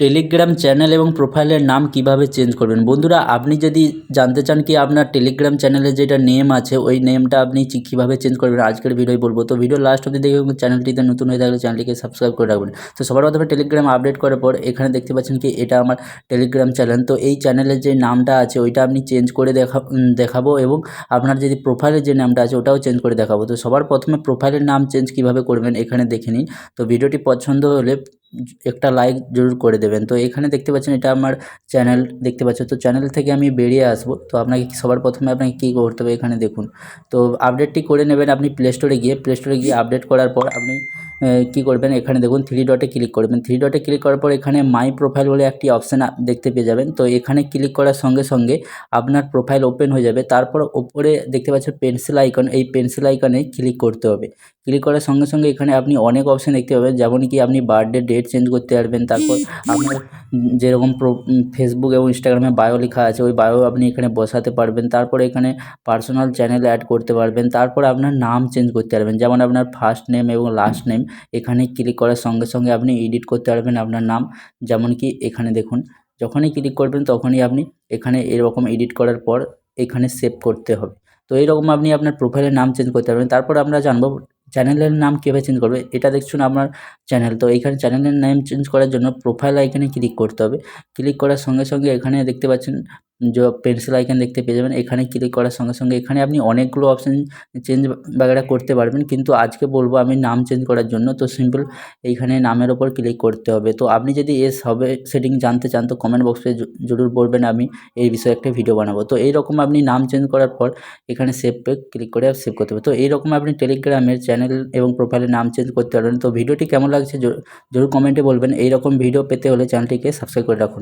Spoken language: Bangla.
টেলিগ্রাম চ্যানেল এবং প্রোফাইলের নাম কীভাবে চেঞ্জ করবেন? বন্ধুরা, আপনি যদি জানতে চান কি আপনার টেলিগ্রাম চ্যানেলে যেটা নেম আছে, ওই নেমটা আপনি কীভাবে চেঞ্জ করবেন? আজকের ভিডিওয় বলব। তো ভিডিও লাস্ট অবধি দেখে চ্যানেলটিতে নতুন হয়ে থাকলে চ্যানেলটিকে সাবস্ক্রাইব করে রাখবেন। তো সবার প্রথমে টেলিগ্রাম আপডেট করার পর, এখানে দেখতে পাচ্ছেন কি, এটা আমার টেলিগ্রাম চ্যানেল। তো এই চ্যানেলের যে নামটা আছে, ওইটা আপনি চেঞ্জ করে দেখা দেখাবো এবং আপনার যদি প্রোফাইলের যে নামটা আছে, ওটাও চেঞ্জ করে দেখাবো। তো সবার প্রথমে প্রোফাইলের নাম চেঞ্জ কীভাবে করবেন, এখানে দেখে নিন। তো ভিডিওটি পছন্দ হলে একটা লাইক জরুর করে দেবেন। তো এখানে দেখতে পাচ্ছেন এটা আমার চ্যানেল দেখতে পাচ্ছেন তো চ্যানেল থেকে আমি বেরিয়ে আসব। তো আপনাকে সবার প্রথমে আপনাকে কী করতে হবে এখানে দেখুন। তো আপডেটটি করে নেবেন আপনি প্লে স্টোরে গিয়ে। প্লে স্টোরে গিয়ে আপডেট করার পর আপনি কী করবেন? এখানে দেখুন থ্রি ডটে ক্লিক করবেন। থ্রি ডটে ক্লিক করার পর এখানে মাই প্রোফাইল বলে একটি অপশান দেখতে পেয়ে যাবেন। তো এখানে ক্লিক করার সঙ্গে সঙ্গে আপনার প্রোফাইল ওপেন হয়ে যাবে। তারপর ওপরে দেখতে পাচ্ছেন পেন্সিল আইকন এই পেন্সিল আইকনে ক্লিক করতে হবে। ক্লিক করার সঙ্গে সঙ্গে এখানে আপনি অনেক অপশান দেখতে পাবেন। যেমন কি আপনি বার্থডে ডেট চেঞ্জ করতে পারবেন। তারপর আপনার যেরকম প্রো ফেসবুক এবং ইনস্টাগ্রামে বায়ো লেখা আছে, ওই বায়ো আপনি এখানে বসাতে পারবেন। তারপরে এখানে পার্সোনাল চ্যানেল অ্যাড করতে পারবেন। তারপর আপনার নাম চেঞ্জ করতে পারবেন। যেমন আপনার ফার্স্ট নেম এবং লাস্ট নেম এখানে ক্লিক করার সঙ্গে সঙ্গে আপনি এডিট করতে পারবেন আপনার নাম। যেমন কি এখানে দেখুন, যখনই ক্লিক করবেন তখনই আপনি এখানে এরকম এডিট করার পর এখানে সেভ করতে হবে। তো এইরকম আপনি আপনার প্রোফাইলের নাম চেঞ্জ করতে পারবেন। তারপর আমরা জানব চ্যানেলের নাম কীভাবে চেঞ্জ করবে? এটা দেখছুন আপনার চ্যানেল তো এইখানে চ্যানেলের নাম চেঞ্জ করার জন্য প্রোফাইল আইকনে ক্লিক করতে হবে। ক্লিক করার সঙ্গে সঙ্গে এখানে দেখতে পাচ্ছেন যে পেন্সিল আইকন দেখতে পেয়ে যাবেন, এখানে ক্লিক করার সঙ্গে সঙ্গে এখানে আপনি অনেকগুলো অপশান চেঞ্জ বাগেরা করতে পারবেন। কিন্তু আজকে বলব আমি নাম চেঞ্জ করার জন্য, তো সিম্পল এইখানে নামের ওপর ক্লিক করতে হবে। তো আপনি যদি এস হবে সেটিং জানতে চান, তো কমেন্ট বক্সে জরুর বলবেন, আমি এই বিষয়ে একটা ভিডিও বানাবো। তো এইরকম আপনি নাম চেঞ্জ করার পর এখানে সেভ পে ক্লিক করে সেভ করতে হবে। তো এইরকম আপনি টেলিগ্রামের চ্যানেল এবং প্রোফাইলের নাম চেঞ্জ করতে পারবেন। তো ভিডিওটি কেমন লাগছে, জরুর কমেন্টে বলবেন। এইরকম ভিডিও পেতে হলে চ্যানেলটিকে সাবস্ক্রাইব করে রাখুন।